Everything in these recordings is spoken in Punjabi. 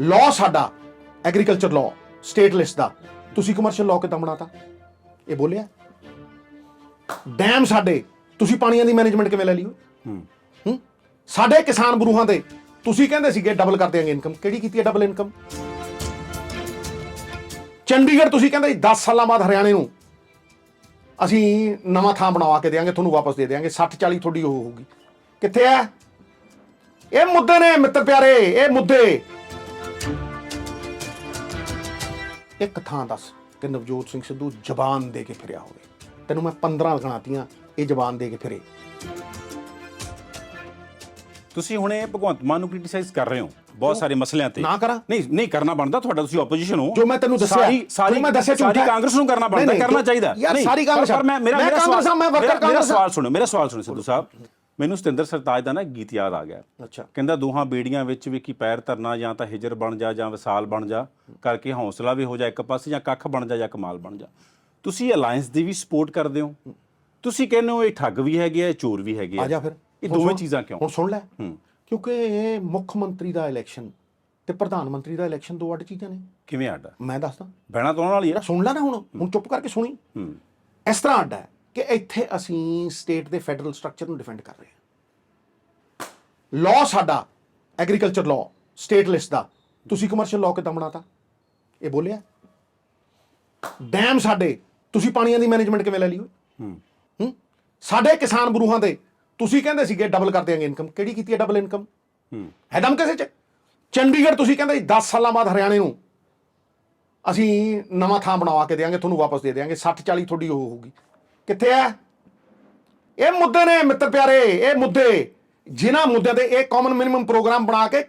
ਲਾਅ ਸਾਡਾ ਐਗਰੀਕਲਚਰ ਲਾਅ ਸਟੇਟ ਲਿਸਟ ਦਾ। ਤੁਸੀਂ ਕਮਰਸ਼ੀਅਲ ਲਾਅ ਕਿੱਦਾਂ ਬਣਾਤਾ? ਇਹ ਬੋਲਿਆ? ਡੈਮ ਸਾਡੇ ਤੁਸੀਂ ਪਾਣੀਆਂ ਦੀ ਮੈਨੇਜਮੈਂਟ ਕਿਵੇਂ ਲੈ ਲਈ ਹੂੰ। ਹੂੰ? ਸਾਡੇ ਕਿਸਾਨ ਬਰੂਹਾਂ ਦੇ ਤੁਸੀਂ ਕਹਿੰਦੇ ਸੀਗੇ ਡਬਲ ਕਰ ਦਿਆਂਗੇ ਇਨਕਮ ਕਿਹੜੀ ਕੀਤੀ ਹੈ ਡਬਲ ਇਨਕਮ ਚੰਡੀਗੜ੍ਹ ਤੁਸੀਂ ਕਹਿੰਦੇ ਸੀ 10 ਸਾਲਾਂ ਬਾਅਦ ਹਰਿਆਣੇ ਨੂੰ। ਅਸੀਂ ਨਵਾਂ ਥਾਂ ਬਣਵਾ ਕੇ ਦੇਾਂਗੇ ਤੁਹਾਨੂੰ ਵਾਪਸ ਦੇ ਦੇਾਂਗੇ 60 40 ਤੁਹਾਡੀ ਉਹ ਹੋਊਗੀ। ਕਿੱਥੇ ਹੈ? ਇਹ ਮੁੱਦੇ ਨੇ ਮਿੱਤਰ ਪਿਆਰੇ ਇਹ ਮੁੱਦੇ। ਇੱਕ ਥਾਂ ਦੱਸ ਕਿ ਨਵਜੋਤ ਸਿੰਘ ਸਿੱਧੂ ਜ਼ਬਾਨ ਦੇ ਕੇ ਫਿਰਿਆ ਹੋਵੇ ਤੈਨੂੰ ਮੈਂ 15 ਗਣਾਤੀਆਂ ਇਹ ਜ਼ਬਾਨ ਦੇ ਕੇ ਫਿਰੇ ਤੁਸੀਂ ਹੁਣੇ ਭਗਵੰਤ ਮਾਨ ਨੂੰ ਕ੍ਰਿਟਿਸਾਈਜ਼ ਕਰ ਰਹੇ ਹੋ ਬਹੁਤ ਸਾਰੇ ਮਸਲਿਆਂ ਤੇ ਨਾ ਕਰਾਂ? ਨਹੀਂ ਨਹੀਂ ਕਰਨਾ ਬਣਦਾ ਤੁਹਾਡਾ ਤੁਸੀਂ ਆਪੋਜੀਸ਼ਨ ਹੋ ਜੋ ਮੈਂ ਤੈਨੂੰ ਦੱਸਿਆ ਸਾਰੀ ਸਾਰੀ ਮੈਂ ਦੱਸਿਆ ਝੂਠ। ਕਾਂਗਰਸ ਨੂੰ ਕਰਨਾ ਬਣਦਾ ਕਰਨਾ ਚਾਹੀਦਾ ਯਾਰ, ਨਹੀਂ, ਸਾਰੀ ਕਾਂਗਰਸ- ਪਰ- ਮੈਂ ਮੇਰਾ ਮੇਰਾ ਮੈਂ ਵਰਕਰ ਕਾਂਗਰਸ। ਸਵਾਲ ਸੁਣੋ ਮੇਰਾ ਸਵਾਲ ਸੁਣੋ ਸਿੱਧੂ ਸਾਹਿਬ ਮੈਨੂੰ ਸਤਿੰਦਰ ਸਰਤਾਜ ਦਾ ਨਾ ਗੀਤ ਯਾਦ ਆ ਗਿਆ। ਅੱਛਾ। ਕਹਿੰਦਾ ਦੋਹਾਂ ਬੇੜੀਆਂ ਵਿੱਚ ਵੀ ਕੀ ਪੈਰ ਧਰਨਾ ਜਾਂ ਤਾਂ ਹਿਜਰ ਬਣ ਜਾ ਜਾਂ ਵਿਸਾਲ ਬਣ ਜਾ ਕਰਕੇ ਹੌਸਲਾ ਵੀ ਹੋ ਜਾ ਇੱਕ ਪਾਸੇ ਜਾਂ ਕੱਖ ਬਣ ਜਾ ਜਾਂ ਕਮਾਲ ਬਣ ਜਾ। ਤੁਸੀਂ ਅਲਾਈਅੰਸ ਦੀ ਵੀ ਸਪੋਰਟ ਕਰਦੇ ਹੋ। ਤੁਸੀਂ ਕਹਿੰਦੇ ਹੋ ਇਹ ਠੱਗ ਵੀ ਹੈਗੇ ਆ ਇਹ ਚੋਰ ਵੀ ਹੈਗੇ ਆ। ਜਾ ਫਿਰ। ਇਹ ਦੋਵੇਂ ਚੀਜ਼ਾਂ ਕਿਉਂ? ਹੁਣ ਸੁਣ ਲੈ। ਕਿਉਂਕਿ ਇਹ ਮੁੱਖ ਮੰਤਰੀ ਦਾ ਇਲੈਕਸ਼ਨ ਤੇ ਪ੍ਰਧਾਨ ਮੰਤਰੀ ਦਾ ਇਲੈਕਸ਼ਨ ਦੋ ਅੱਡ ਚੀਜ਼ਾਂ ਨੇ। ਕਿਵੇਂ ਆਡਾ ਮੈਂ ਦੱਸਦਾ। ਬਹਿਣਾ ਤਾਂ ਨਾਲ ਹੀ ਹੈ ਸੁਣ ਲੈ ਨਾ ਹੁਣ। ਹੁਣ ਚੁੱਪ ਕਰਕੇ ਸੁਣੀ। ਹੂੰ। ਇਸ ਤਰ੍ਹਾਂ ਅੱਡ ਹੈ ਕਿ ਇੱਥੇ ਅਸੀਂ ਸਟੇਟ ਦੇ ਫੈਡਰਲ ਸਟਰਕਚਰ ਨੂੰ ਡਿਫੈਂਡ ਕਰ ਰਹੇ ਹਾਂ। ਲਾਅ ਸਾਡਾ ਐਗਰੀਕਲਚਰ ਲਾਅ ਸਟੇਟ ਲਿਸਟ ਦਾ। ਤੁਸੀਂ ਕਮਰਸ਼ੀਅਲ ਲਾਅ ਕਿੱਦਾਂ ਬਣਾਤਾ? ਇਹ ਬੋਲਿਆ? ਡੈਮ ਸਾਡੇ ਤੁਸੀਂ ਪਾਣੀਆਂ ਦੀ ਮੈਨੇਜਮੈਂਟ ਕਿਵੇਂ ਲੈ ਲਈ ਓਏ? ਹੂੰ। ਹੂੰ? ਸਾਡੇ ਕਿਸਾਨ ਬਰੂਹਾਂ ਦੇ ਤੁਸੀਂ ਕਹਿੰਦੇ ਸੀਗੇ ਡਬਲ ਕਰ ਦਿਆਂਗੇ ਇਨਕਮ ਕਿਹੜੀ ਕੀਤੀ ਹੈ ਡਬਲ ਇਨਕਮ ਹੂੰ। ਹੈ ਦਮ ਕਿਸੇ ਚ? ਚੰਡੀਗੜ੍ਹ ਤੁਸੀਂ ਕਹਿੰਦੇ ਸੀ 10 ਸਾਲਾਂ ਬਾਅਦ ਹਰਿਆਣੇ ਨੂੰ ਅਸੀਂ ਨਵਾਂ ਥਾਂ ਬਣਵਾ ਕੇ ਦੇਾਂਗੇ ਤੁਹਾਨੂੰ ਵਾਪਸ ਦੇ ਦੇਾਂਗੇ 60 40 ਤੁਹਾਡੀ ਉਹ ਹੋਊਗੀ। ਕਿੱਥੇ ਹੈ? ਇਹ ਮੁੱਦੇ ਨੇ ਮਿੱਤਰ ਪਿਆਰੇ ਇਹ ਮੁੱਦੇ। ਜਿਨ੍ਹਾਂ ਮੁੱਦਿਆਂ ਤੇ ਇਹ ਕਾਮਨ ਮਿਨੀਮਮ ਪ੍ਰੋਗਰਾਮ ਬਣਾ ਕੇ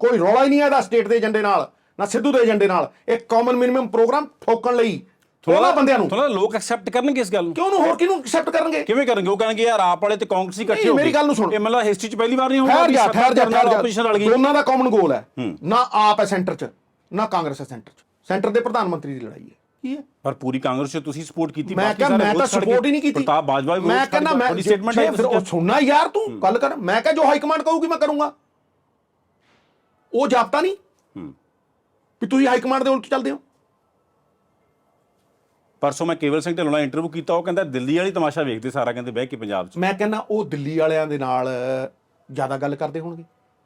ਕੋਈ ਰੌਲਾ ਹੀ ਨਹੀਂ ਇਹਦਾ ਸਟੇਟ ਦੇ ਏਜੰਡੇ ਨਾਲ ਨਾ ਸਿੱਧੂ ਦੇ ਏਜੰਡੇ ਨਾਲ। ਇਹ ਕਾਮਨ ਮਿਨੀਮਮ ਪ੍ਰੋਗਰਾਮ ਠੋਕਣ ਲਈ ਥੋੜਾ ਬੰਦਿਆਂ ਨੂੰ। ਥੋੜਾ ਲੋਕ ਐਕਸੈਪਟ ਕਰਨਗੇ ਇਸ ਗੱਲ ਨੂੰ। ਕਿਉਂ ਨੂੰ? ਹੋਰ ਕਿਹਨੂੰ ਐਕਸੈਪਟ ਕਰਨਗੇ? ਕਿਵੇਂ ਕਰਨਗੇ? ਉਹ ਕਹਿਣਗੇ ਯਾਰ ਆਪ ਵਾਲੇ ਤੇ ਕਾਂਗਰਸੀ ਇਕੱਠੇ ਹੋ ਮੇਰੀ। ਗੱਲ ਨੂੰ ਸੁਣ। ਇਹ ਮਤਲਬ ਹਿਸਟਰੀ 'ਚ ਪਹਿਲੀ ਵਾਰ ਨਹੀਂ ਠਹਿਰ ਵੀ ਜਾ ਧਿਰ ਨਾਲ opposition ਰਲ ਗਈ। ਦੋਨਾਂ ਦਾ ਕਾਮਨ ਗੋਲ ਹੂੰ। ਨਾ ਆਪ ਹੈ ਸੈਂਟਰ 'ਚ ਨਾ ਕਾਂਗਰਸ ਹੈ ਸੈਂਟਰ 'ਚ। ਸੈਂਟਰ ਦੇ ਪ੍ਰਧਾਨ ਮੰਤਰੀ ਦੀ ਲੜਾਈ ਹੈ। ਕੀ ਹੈ? ਪਰ ਪੂਰੀ ਕਾਂਗਰਸ 'ਚ ਤੁਸੀਂ ਸਪੋਰਟ ਕੀਤੀ ਮੈਂ ਬਾਕੀ ਕਿਹਾ ਸਾਰੇ ਮੈਂ ਤਾਂ। ਸਪੋਰਟ ਹੀ ਨਹੀਂ ਕੀਤੀ। ਪ੍ਰਤਾਪ ਬਾਜਵਾ ਵੀ ਮੈਂ ਕਹਿੰਦਾ। ਮੈਂ ਜੇ ਹੈ ਫਿਰ ਉਹ ਸੁਣਨਾ ਯਾਰ ਤੂੰ ਗੱਲ ਕਰ। ਮੈਂ ਕਿਹਾ ਜੋ ਹਾਈ ਕਮਾਂਡ ਕਹੂਗੀ ਮੈਂ ਕਰੂੰਗਾ। ਉਹ ਜਾਪਤਾ ਨਹੀਂ? ਹੂੰ। ਵੀ ਤੁਸੀਂ ਹਾਈ ਕਮਾਂਡ ਦੇ ਉਲਟ ਚੱਲਦੇ ਹੋ? ਪਰਸੋਂ ਮੈਂ ਕੇਵਲ ਸਿੰਘ ਢਿੱਲੋਂ ਨਾਲ ਇੰਟਰਵਿਊ ਕੀਤਾ ਉਹ ਕਹਿੰਦਾ ਦਿੱਲੀ ਵਾਲੀ ਤਮਾਸ਼ਾ ਵੇਖਦੇ ਸਾਰਾ ਕਹਿੰਦੇ ਬਹਿ ਕੇ ਪੰਜਾਬ 'ਚ। ਮੈਂ ਕਹਿੰਦਾ ਉਹ ਦਿੱਲੀ ਵਾਲਿਆਂ ਦੇ ਨਾਲ ਜ਼ਿਆਦਾ ਗੱਲ ਕਰਦੇ ਹੋਣਗੇ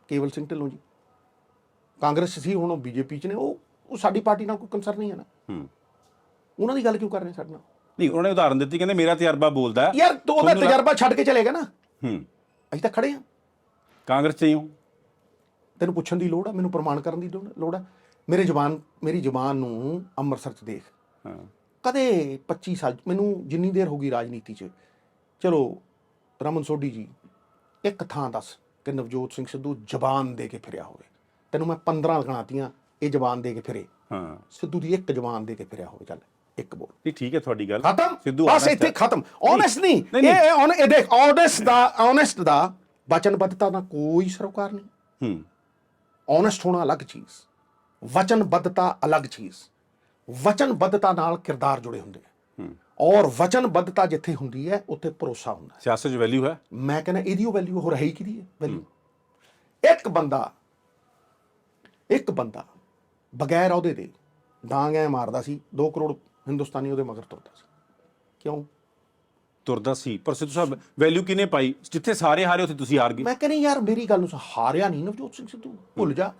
ਕੇਵਲ ਸਿੰਘ ਢਿੱਲੋਂ ਜੀ। ਕਾਂਗਰਸ ਸੀ ਹੁਣ ਉਹ ਬੀਜੇਪੀ 'ਚ ਨੇ ਉਹ ਉਹ ਸਾਡੀ ਪਾਰਟੀ ਨਾਲ ਕੋਈ ਕੰਸਰਨ ਨਹੀਂ ਹੈ ਨਾ। ਹੂੰ। ਉਹਨਾਂ ਦੀ ਗੱਲ ਕਿਉਂ ਕਰ ਰਹੇ ਸਾਡੇ ਨਾਲ? ਨਹੀਂ ਉਹਨਾਂ ਨੇ ਉਦਾਹਰਨ ਦਿੱਤੀ ਕਹਿੰਦੇ ਮੇਰਾ ਤਜਰਬਾ ਬੋਲਦਾ। ਯਾਰ ਤੂੰ ਲੱਗ- ਤਜਰਬਾ ਛੱਡ ਕੇ ਚਲੇਗਾ ਨਾ। ਹੂੰ। ਅਸੀਂ ਤਾਂ ਖੜੇ ਹਾਂ। ਕਾਂਗਰਸ 'ਚ ਹੀ ਹੋ। ਤੈਨੂੰ ਪੁੱਛਣ ਦੀ ਲੋੜ ਆ ਮੈਨੂੰ ਪ੍ਰਮਾਣ ਕਰਨ ਦੀ ਲੋੜ- ਲੋੜ ਆ। ਮੇਰੇ ਜ਼ਬਾਨ ਮੇਰੀ ਜ਼ਬਾਨ ਨੂੰ ਅੰਮ੍ਰਿਤਸਰ ਚ ਦੇਖ। ਹਾਂ। ਕਦੇ 25 ਸਾਲ ਮੈਨੂੰ ਜਿੰਨੀ ਦੇਰ ਹੋ ਗਈ ਰਾਜਨੀਤੀ 'ਚ ਚਲੋ ਰਮਨ ਸੋਢੀ ਜੀ ਇੱਕ ਥਾਂ ਦੱਸ ਕਿ ਨਵਜੋਤ ਸਿੰਘ ਸਿੱਧੂ ਜ਼ਬਾਨ ਦੇ ਕੇ ਫਿਰਿਆ ਹੋਵੇ। ਤੈਨੂੰ ਮੈਂ 15 ਗਣਾਤੀਆਂ ਇਹ ਜ਼ਬਾਨ ਦੇ ਕੇ ਫਿਰੇ। ਹਾਂ। ਸਿੱਧੂ ਦੀ ਇੱਕ ਜ਼ਬਾਨ ਦੇ ਕੇ ਫਿਰਿਆ ਹੋਵੇ ਚੱਲ। ਇੱਕ ਬੋਲ। ਨਹੀਂ ਠੀਕ ਹੈ ਤੁਹਾਡੀ ਗੱਲ। ਖਤਮ? ਸਿੱਧੂ ਬਸ honest ਇੱਥੇ ਹੈ। ਖਤਮ। ਓਨੈਸਟ ਨਹੀਂ। ਨਹੀਂ, ਨਹੀਂ। ਇਹ on- ਇਹ ਦੇਖ ਓਨੈਸਟ ਦਾ ਓਨੈਸਟ ਦਾ ਵਚਨਬੱਧਤਾ ਦਾ ਕੋਈ ਸਰੋਕਾਰ ਨਹੀਂ। ਹੂੰ। ਓਨੈਸਟ ਹੋਣਾ ਅਲੱਗ ਚੀਜ਼। ਵਚਨਬੱਧਤਾ ਅਲੱਗ ਚੀਜ਼। ਵਚਨਬੱਧਤਾ ਨਾਲ ਕਿਰਦਾਰ ਜੁੜੇ ਹੁੰਦੇ ਆ। ਹੂੰ। ਔਰ ਵਚਨਬੱਧਤਾ ਜਿੱਥੇ ਹੁੰਦੀ ਹੈ ਉੱਥੇ ਭਰੋਸਾ ਹੁੰਦਾ ਹੈ। ਸਿਆਸਤ 'ਚ ਵੈਲਿਊ ਹੈ? ਮੈਂ ਕਹਿੰਦਾ ਇਹਦੀ ਉਹ ਵੈਲਿਊ ਹੋ ਰਹੀ ਕਿਹਦੀ ਹੈ? ਵੈਲਿਊ ਇੱਕ ਬੰਦਾ ਇੱਕ ਬੰਦਾ ਬਗੈਰ ਉਹਦੇ ਦੇ ਡਾਂਗ ਮਾਰਦਾ ਸੀ 2 ਕਰੋੜ ਹਿੰਦੁਸਤਾਨੀ ਉਹਦੇ ਮਗਰ ਤੁਰਦਾ ਸੀ। ਕਿਉਂ? ਤੁਰਦਾ ਸੀ। ਪਰ ਸਿੱਧੂ ਸਾਹਿਬ ਵੈਲਿਊ ਕਿਨੇ ਪਾਈ? ਜਿੱਥੇ ਸਾਰੇ ਹਾਰੇ ਉੱਥੇ ਤੁਸੀਂ ਹਾਰ ਗਏ। ਮੈਂ ਕਹਿੰਦਾ ਯਾਰ ਮੇਰੀ ਗੱਲ ਨੂੰ ਹਾਰਿਆ ਨਹੀਂ ਨਵਜੋਤ ਸਿੰਘ ਸਿੱਧੂ। ਭੁੱਲ ਜਾ।